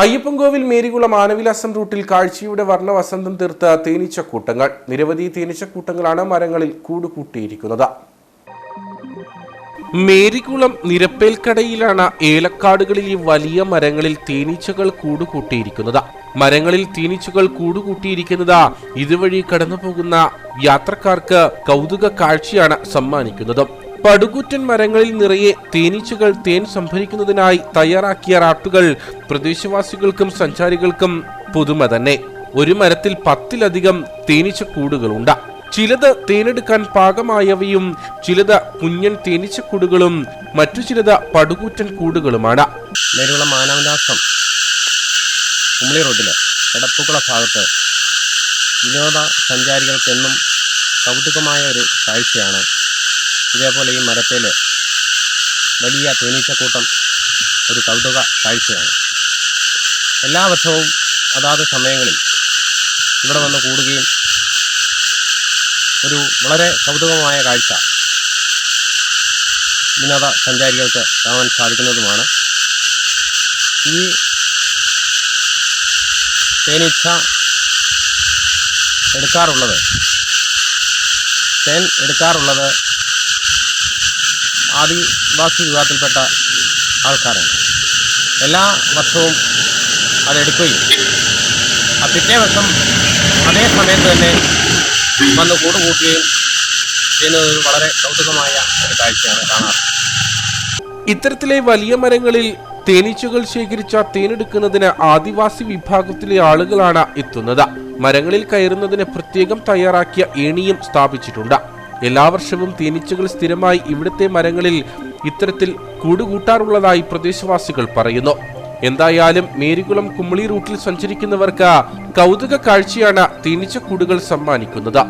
അയ്യപ്പൻകോവിൽ മേരികുളം ആനവിലാസം റൂട്ടിൽ കാഴ്ചയുടെ വർണ വസന്തം തീർത്ത തേനീച്ചക്കൂട്ടങ്ങൾ. നിരവധി തേനീച്ചക്കൂട്ടങ്ങളാണ് മരങ്ങളിൽ കൂടുകൂട്ടിയിരിക്കുന്നത്. മേരികുളം നിരപ്പേൽക്കടയിലാണ് ഏലക്കാടുകളിലെ വലിയ മരങ്ങളിൽ തേനീച്ചകൾ കൂടുകൂട്ടിയിരിക്കുന്നത്. മരങ്ങളിൽ തേനീച്ചകൾ കൂടുകൂട്ടിയിരിക്കുന്നത് ഇതുവഴി കടന്നുപോകുന്ന യാത്രക്കാർക്ക് കൗതുക കാഴ്ചയാണ് സമ്മാനിക്കുന്നത്. പടുകൂറ്റൻ മരങ്ങളിൽ നിറയെ തേനീച്ചകൾ തേൻ സംഭരിക്കുന്നതിനായി തയ്യാറാക്കിയ റാട്ടുകൾ പ്രദേശവാസികൾക്കും സഞ്ചാരികൾക്കും പുതുമ തന്നെ. ഒരു മരത്തിൽ പത്തിലധികം തേനീച്ച കൂടുകളുണ്ട്. ചിലത് തേനെടുക്കാൻ പാകമായവയും ചിലത് കുഞ്ഞൻ തേനീച്ചക്കൂടുകളും മറ്റു ചിലത് പടുകൂറ്റൻ കൂടുകളുമാണ്. ഭാഗത്ത് വിനോദ സഞ്ചാരികൾക്കെന്നും കൗതുകമായ ഒരു കാഴ്ചയാണ് ഇതേപോലെ ഈ മരത്തിൽ വലിയ തേനീച്ചക്കൂട്ടം ഒരു കൗതുക കാഴ്ചയാണ്. എല്ലാ വർഷവും അതാത് സമയങ്ങളിൽ ഇവിടെ വന്ന് കൂടുകയും ഒരു വളരെ കൗതുകമായ കാഴ്ച വിനോദ സഞ്ചാരികൾക്ക് കാണാൻ സാധിക്കുന്നതുമാണ്. ഈ തേനീച്ച എടുക്കാറുള്ളത് തേൻ എടുക്കാറുള്ളത് ആദിവാസി വിഭാഗത്തിൽപ്പെട്ട ആൾക്കാരാണ്. എല്ലാ വർഷവും അതെടുക്കുകയും ആ പിറ്റേ വർഷം അതേ സമയത്ത് തന്നെ വന്ന് കൂട് കൂട്ടുകയും ചെയ്യുന്നത് വളരെ കൗതുകമായ ഒരു കാഴ്ചയാണ് കാണാറ്. ഇത്തരത്തിലെ വലിയ മരങ്ങളിൽ തേനീച്ചകൾ ശേഖരിച്ച തേനെടുക്കുന്നതിന് ആദിവാസി വിഭാഗത്തിലെ ആളുകളാണ് എത്തുന്നത്. മരങ്ങളിൽ കയറുന്നതിന് പ്രത്യേകം തയ്യാറാക്കിയ ഏണിയും സ്ഥാപിച്ചിട്ടുണ്ട്. എല്ലാ വർഷവും തേനീച്ചകൾ സ്ഥിരമായി ഇവിടുത്തെ മരങ്ങളിൽ ഇത്തരത്തിൽ കൂടുകൂട്ടാറുള്ളതായി പ്രദേശവാസികൾ പറയുന്നു. എന്തായാലും മേരികുളം കുമ്മളി റൂട്ടിൽ സഞ്ചരിക്കുന്നവർക്ക് കൗതുക കാഴ്ചയാണ് തേനീച്ചക്കൂടുകൾ സമ്മാനിക്കുന്നത്.